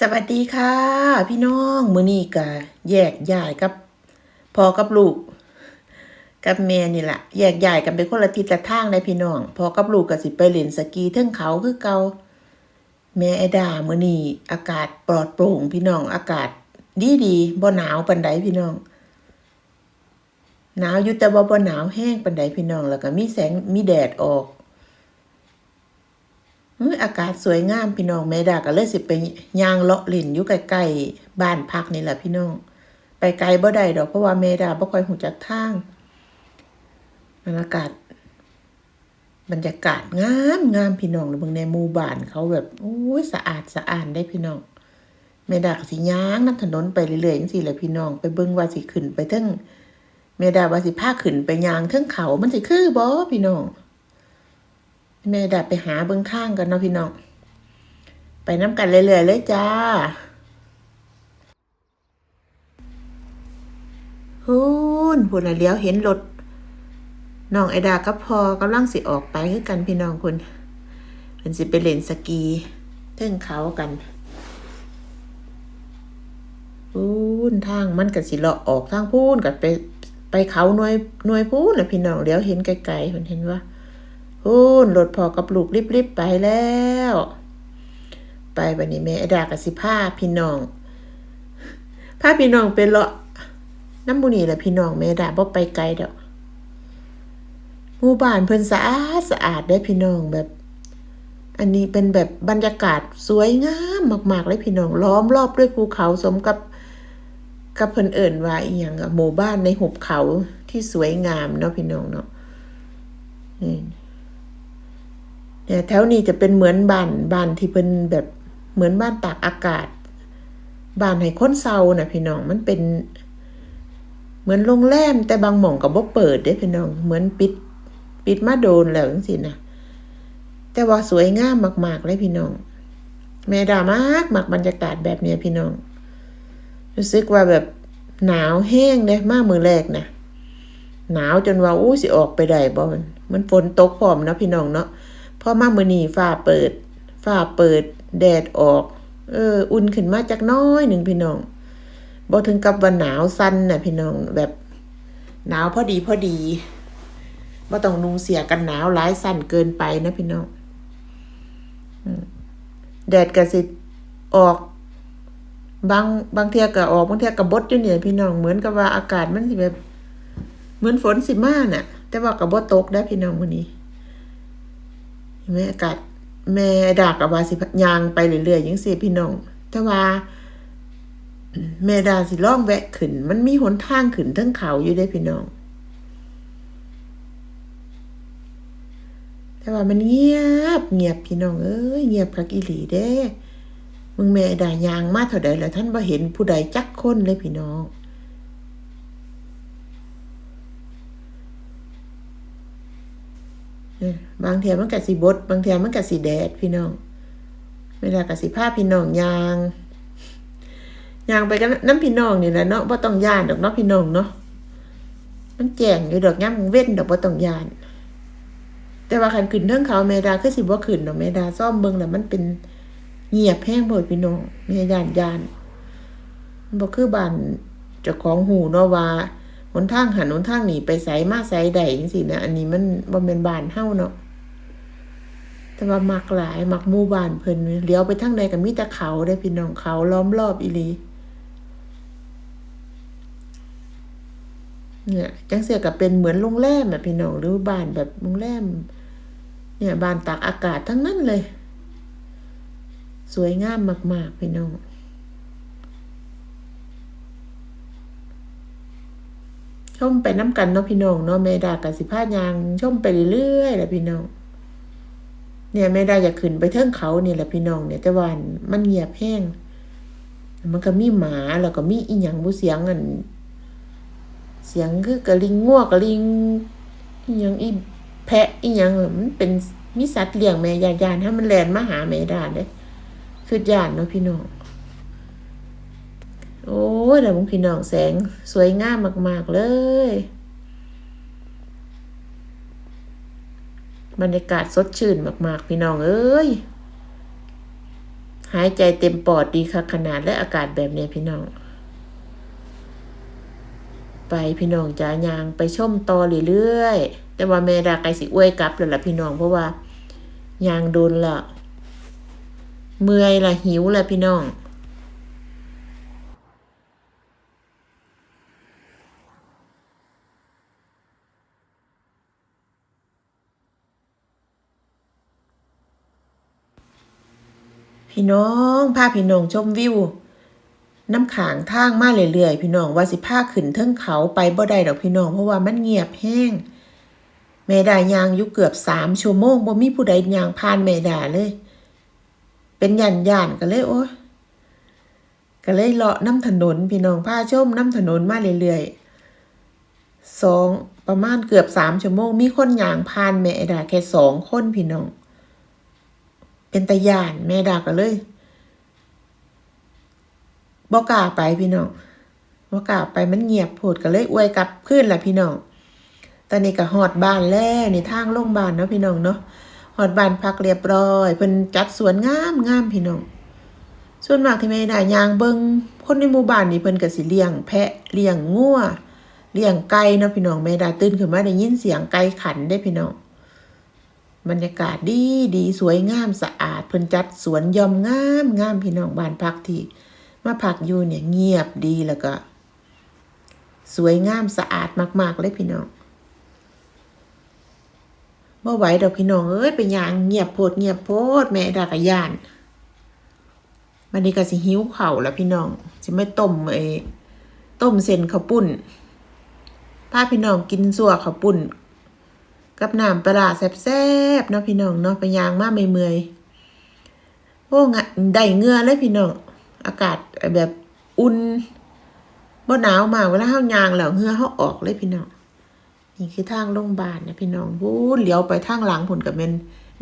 สวัสดีค่ะ พี่น้องมื้อนี้ก็แยกย้ายกับพ่อกับลูก กับแม่นี่แหละแยกย้ายกันไปคนละทิศละทางเลยพี่น้องพ่อกับลูกก็สิไปเล่นสกีเทิงเขาคือเกาแม่ไอดามื้อนี้อากาศปลอดโปร่ง พี่น้องอากาศดีดีบ่หนาวปานใดพี่น้อง หนาวอยู่แต่ว่าบ่หนาวแห้งปานใดพี่น้องแล้วก็มีแสงมีแดดออก ออากาศสวยงามพี่น้องแม่ดาก็เลยสิไปย่างเลาะเล่นอยู่ใกล้ๆบ้านพักนี่แหละพี่น้อง ไปไกลบ่ได้ดอกเพราะว่าแม่ดาบ่ค่อยหูจักทางบรรยากาศ บรรยากาศงามงามพี่น้องเบิ่งในหมู่บ้านเขาแบบโอ้ยสะอาดสะอาดได้พี่น้องแม่ดาก็สิย่างนํถนนไปเรื่อยๆจังซี่แหละพี่น้องไปเบิ่งว่าสิขึ้นไปเทิงแม่ดาว่าสิพาขึ้นไปย่างเทิงเขามันสิคือบ่พี่น้อง แม่ดับไปหาเบื้องข้างกันเนาะพี่น้อง ไปน้ำกันเรื่อยๆเลยจ้าฮูนพูนน่ะเลี้ยวเห็นรถน้องไอดากับพอกำลังสิออกไปคือกันพี่น้องคุณเป็นสิไปเล่นสกีเทิงเขากันพูนทางมันกับสิเลาะออกทางพูนกับไปไปเขาหน่วยหน่วยพูนนะพี่น้องเลี้ยวเห็นไกลๆเพิ่นเห็นว่า พูนรถพอกับลูกรีบๆไปแล้ว ไปบันนี้แม่ดากับสิพาพี่น้องพาพี่น้องไปเลาะน้ำมูนี่แหละพี่น้องแม่ดาบ่ไปไกลดอกหมู่บ้านเพิ่นสะอาดสะอาดได้พี่น้องแบบ อันนี้เป็นแบบบรรยากาศสวยงามมากๆเลยพี่น้องล้อมรอบด้วยภูเขาสมกับกับเพิ่นเอิ่นว่าอีหยังอะหมู่บ้านในหุบเขาที่สวยงามเนาะพี่น้องเนาะอืม เนี่ยแถวนี้จะเป็นเหมือนบ้านบ้านที่เป็นแบบเหมือนบ้านตากอากาศบ้านให้คนเซาน่ะพี่น้องมันเป็น เหมือนโรงแรมแต่บางหม่องก็บ่เปิดเด้พี่น้องเหมือนปิด ปิดมาโดนแล้วจังซี่นะแต่ว่าสวยงามมาก ๆ เลยพี่น้องแม่ดามากมักบรรยากาศแบบเนี้ยพี่น้อง รู้สึกว่าแบบหนาวแห้งเลยมากมือแรกนะหนาวจนว่าอู้สิออกไปได้บ่มันมันฝนตกพร้อมนะพี่น้องเนาะ พอมามื้อนี้ฟ้าเปิดฟ้าเปิด แดดออก เออ อุ่นขึ้นมาจักน้อยหนึ่งพี่น้องบ่ถึงกับว่าหนาวสั่นน่ะพี่น้องแบบหนาวพอดีพอดีบ่ต้องนุ่งเสียกันหนาวหลายสั่นเกินไปนะพี่น้องแดดก็สิออก บางบางเทียก็ออกบางเทียก็บดอยู่เนี่ยพี่น้องเหมือนกับว่าอากาศมันสิแบบ เหมือนฝนสิมาน่ะ แต่ว่าก็บ่ตกได้พี่น้องมื้อนี้ แม่อากาศแม่ดากับว่าสิยางไปเรื่อยๆยังสิพี่น้อง แต่ว่าแม่ดาสิล่องแวะขึ้น มันมีหนทางขึ้นทั้งเขาอยู่ได้พี่น้อง แต่ว่ามันเงียบเงียบพี่น้องเอ้ยเงียบคักอีหลีเด้ มึงแม่ดายางมาเท่าใดแล้วท่านบ่เห็นผู้ใดจักคนเลยพี่น้อง บางเทียมันก็สิบดบางเทียมันก็สิแดดพี่น้อง เวลาก็สิพาพี่น้องยางยางไปกันน้ำพี่น้องนี่แหละเนาะบ่ต้องยานดอกเนาะพี่น้องเนาะมันแจ้งอยู่ดอกย่ำเว้นดอกบ่ต้องยาน แต่ว่าคันขึ้นเทิงเขาเมดาคือสิบ่ขึ้นดอกเมดาซ่อมเบิ่งแล้วมันเป็นเงียบแห้งโพดพี่น้องแม่ย่านยานมันบ่คือบ้านเจ้าของหูเนาะว่า หนทางหันหนทางหนีไปไสมาไสใดจังซี่นะอันนี้มันบ่แม่นบ้านเฮาเนาะแต่ว่ามักหลายมักหมู่บ้านเพิ่นเลี้ยวไปทางใดก็มีแต่เขาเด้พี่น้องเขาล้อมรอบอีหลีเนี่ยจังเสียก็เป็นเหมือนโรงแรมอะพี่น้องหรือบ้านแบบโรงแรม เนี่ยบ้านตากอากาศทั้งนั้นเลย สวยงามมาก ๆ พี่น้อง ชมไปน้ำกันเนาะพี่น้องเนาะแม่ดากับสิพายางชมไปเรื่อยๆแหละพี่น้อง เนี่ยแม่ดาอยากขึ้นไปเทิงเขาเนี่ยแหละพี่น้องเนี่ยแต่ว่ามันเงียบแห้งมันก็มีหมาแล้วก็มีอีหยังบ่เสียงอันเสียงคือกระลิงงัวกระลิงอีหยังอีแพะอีหยังมันเป็นมีสัตว์เลี้ยงแม่ยานยานถ้ามันแลนมาหาแม่ดาเด้คือยานเนาะพี่น้อง โอ้ยแต่มึงพี่น้องแสงสวยงามมาก ๆ เลย บรรยากาศสดชื่นมาก ๆ พี่น้องเอ้ย หายใจเต็มปอดดีค่ะขนาดและอากาศแบบนี้พี่น้อง ไปพี่น้องจ๋ายางไปชมต่อเรื่อยๆ แต่ว่าแม่ดาไกสิอวยกลับแล้วล่ะพี่น้องเพราะว่ายางโดนละเมื่อยละหิวละพี่น้อง พี่น้องพาพี่น้องชมวิว น้ำขางทางมาเรื่อยๆพี่น้องว่าสิพาขึ้นเทิงเขาไปบ่ได้ดอกพี่น้องเพราะว่ามันเงียบแห้งแม่ดายางอยู่เกือบสามชั่วโมงบ่มีผู้ใดยางผ่านแม่ดาเลย เป็นหยันหย่านก็เลยโอ้ยก็เลยเลาะน้ำถนนพี่น้องพาชมน้ำถนนมาเรื่อยๆสองประมาณเกือบสามชั่วโมง มีคนยางผ่านแม่ดาแค่สองคนพี่น้อง เป็นตาย่านแม่ดาก็เลยบ่กล้าไปพี่น้องบ่กล้าไปมันเงียบโพดก็เลยอวยกลับขึ้นล่ะพี่น้องตอนนี้ก็ฮอดบ้านแล้วนี่ทางโรงพยาบาลเนาะพี่น้องเนาะฮอดบ้านพักเรียบร้อยเพิ่นจัดสวนงามงามพี่น้องส่วนมากที่แม่ได้ยางเบิงคนในหมู่บ้านนี่เพิ่นก็สิเลี้ยง แพะเลี้ยงงัวเลี้ยงไก่เนาะพี่น้องแม่ดาตื่นขึ้นมาได้ยินเสียงไก่ขันได้พี่น้อง บรรยากาศดีดีสวยงามสะอาดเพิ่นจัดสวนยอมงามงามพี่น้องบ้านพักที่มาพักอยู่เนี่ยเงียบดีแล้วก็ สวยงามสะอาดมาก ๆ เลยพี่น้องบ่ไหวดอกพี่น้องเอ้ยไปย่างเงียบโพดเงียบโพดแม่ดากยานวันนี้ก็สิหิวเข้าแล้วพี่น้องสิไม่ต้มไอ้ต้มเส้นข้าวปุ้นพาพี่น้องกินสัวข้าวปุ้น กับน้ำปลาร้าแซ่บๆเนาะพี่น้องเนาะไปยางมาเมื่อยๆโอ้งได้เงื่อเลยพี่น้องอากาศแบบอุ่นบ่หนาวมากเวลาเฮายางแล้วเงื่อเฮาออกเลยพี่น้องนี่คือทางโรงพยาบาลนะพี่น้องพูดเลี้ยวไปทางหลังผลกับเป็น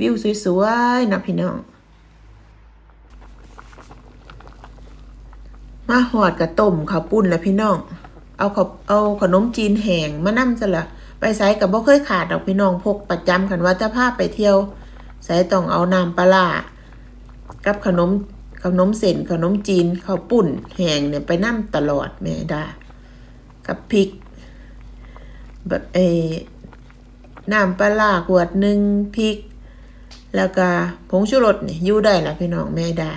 วิวสวยๆนะพี่น้องมาหอดกระต้มข้าวปุ้นแล้วพี่น้อง เอาขาวเอาขนมจีนแห้งมานั่ซะละ ไปไสกับบ่เคยขาดดอกพี่น้องพกประจำกันว่าจะพาไปเที่ยวไสต้องเอาน้ำปลาร้ากับขนมขนมเส้นขนมจีนข้าวปุ้นแห้งเนี่ยไปนั่มตลอดแม่ดากับพริกแบบเอน้ำปลาร้าขวดหนึ่งพริก แล้วก็ผงชูรสเนี่ยยู่ได้ละพี่น้องแม่ดา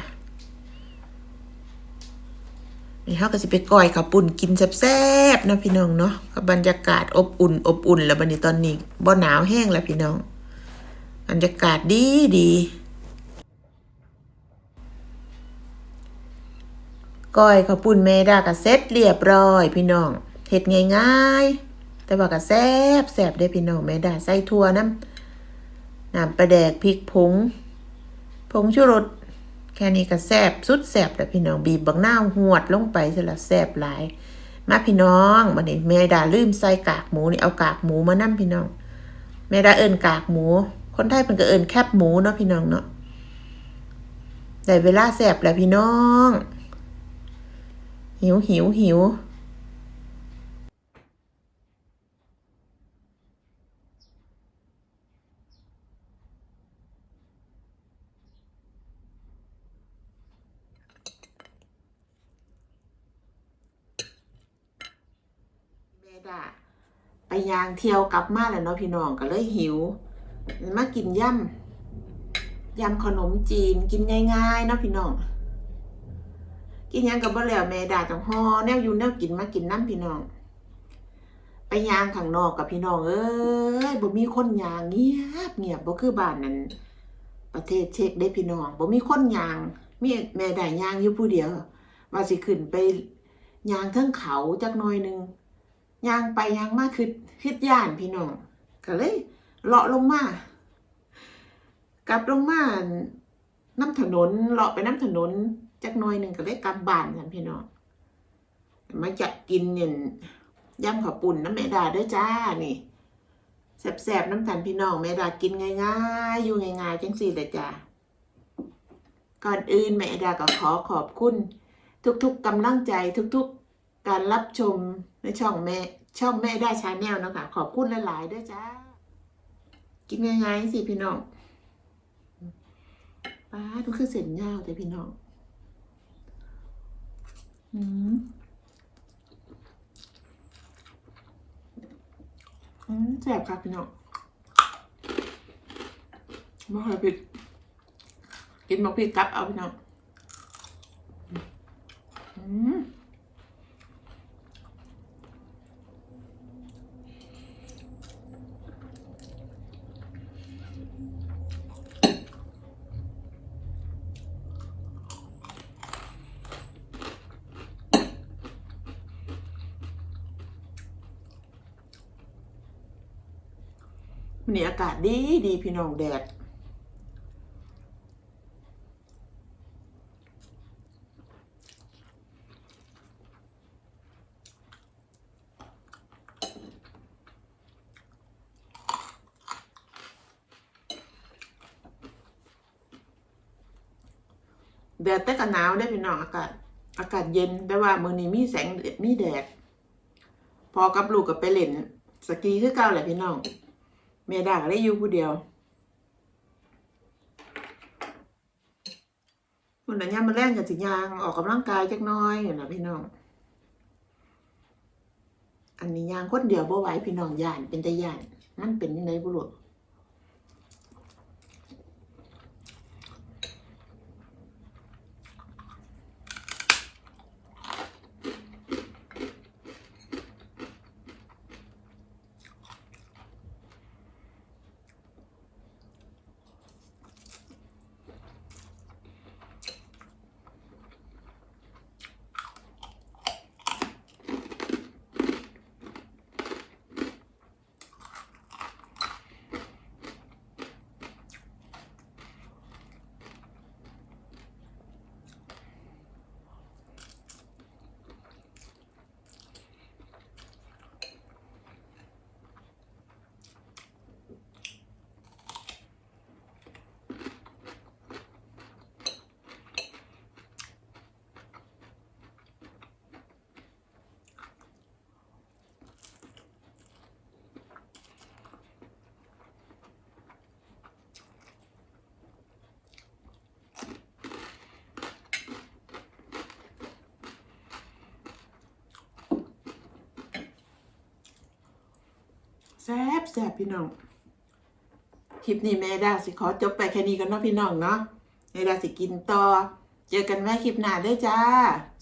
นี่เขาก็สิไปก้อยข้าวปุ่นกินแซ่บๆนะพี่น้องเนาะกับบรรยากาศอบอุ่น อบอุ่น แล้วบัดนี้ตอนนี้บ่หนาวแห้งแล้วพี่น้อง บรรยากาศดีดีก้อยข้าวปุ่นแม่ดาก็เสร็จเรียบร้อยพี่น้องเฮ็ดง่ายๆ แต่ว่าก็แซ่บแซ่บได้พี่น้องแม่ดาใส่ถั่วน้ำน้ำปลาแดกพริกผงผงชูรส แค่นี้ก็แซบสุดแซบแต่พี่น้องบีบบักนาหวดลงไปสละแซบหลาย มาพี่น้องวันนี้แม่ดาลืมใส่กากหมูนี่เอากากหมูมานั่มพี่น้องแม่ดาเอินกากหมู คนไทยเป็นก็เอินแคบหมูเนาะพี่น้องเนาะได้เวลาแซบแล้วพี่น้อง หิวหิวหิว แม่ดาไป ยางเที่ยวกลับมาแล้วเนาะพี่น้องก็เลยหิว มากินย่ำยำขนมจีนกินง่ายๆเนาะพี่น้อง กินยังกับบ่แล้วแม่ดาจังฮอแนวอยู่แนวกินมากินน้ำพี่น้อง ไปยางข้างนอกกับพี่น้องเอ้ยบ่มีคนยางเงียบเงียบบ่คือบ้านนั้นประเทศเช็กได้พี่น้องบ่มีคนยางมีแม่ได้ยางอยู่ผู้เดียวว่าสิขึ้นไปยางเทั้งเขาจักหน่อยหนึง ย่างไปย่างมาคือคือย่านพี่น้องก็เลยเลาะลงมากลับลงมาน้ำถนนเลาะไปน้ำถนนจักน่อยหนึ่งก็เลยกลับบ้านกันพี่น้องมาจะกินเนี่ยยำข้าวปุ่นน้ำแม่ดาด้อจ้านี่แสบๆน้ำกันพี่น้องแม่ดากินง่ายๆอยู่ง่ายๆจังสี่เลยจ้าก่อนอื่นแม่ดาก็ขอขอบคุณ ทุกๆกำลังใจทุก ๆ การรับชมในช่องแม่ช่องแม่ได้ชาแนลนะคะขอบคุณหลาย ๆ ด้วยจ้า กินง่ายๆสิพี่น้องป้าดูคือเส้นยาวแต่พี่น้องอืมอืมแซ่บครับพี่น้องบ่ค่อยผ็ดกินบักพริกกับเอาพี่น้องอืม วันนี้อากาศดีดีพี่น้องแดด แดดแต่ก็หนาวได้พี่น้องอากาศอากาศเย็นแต่ว่ามือนี้มีแสงมีแดด พอกับลูกก็ไปเล่น สกีคือเก่าแหละพี่น้อง เมียดาก็ได้อยู่ผู้เดียวมันนั้นยามมาแล่นกับสิยางออกกำลังกายจักน้อยอยู่นะพี่น้อง อันนี้ยางคนเดียวบ่ไหวพี่น้องย่านเป็นตาย่าน มันเป็นยังไงบุรุษ แซ่บแซ่บพี่น้อง คลิปนี้แม่ดาสิขอจบไปแค่นี้กันเนาะพี่น้องเนาะแม่ดาสิกินต่อ เจอกันแม่คลิปหน้าได้วยจ้า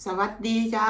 สวัสดีจ้า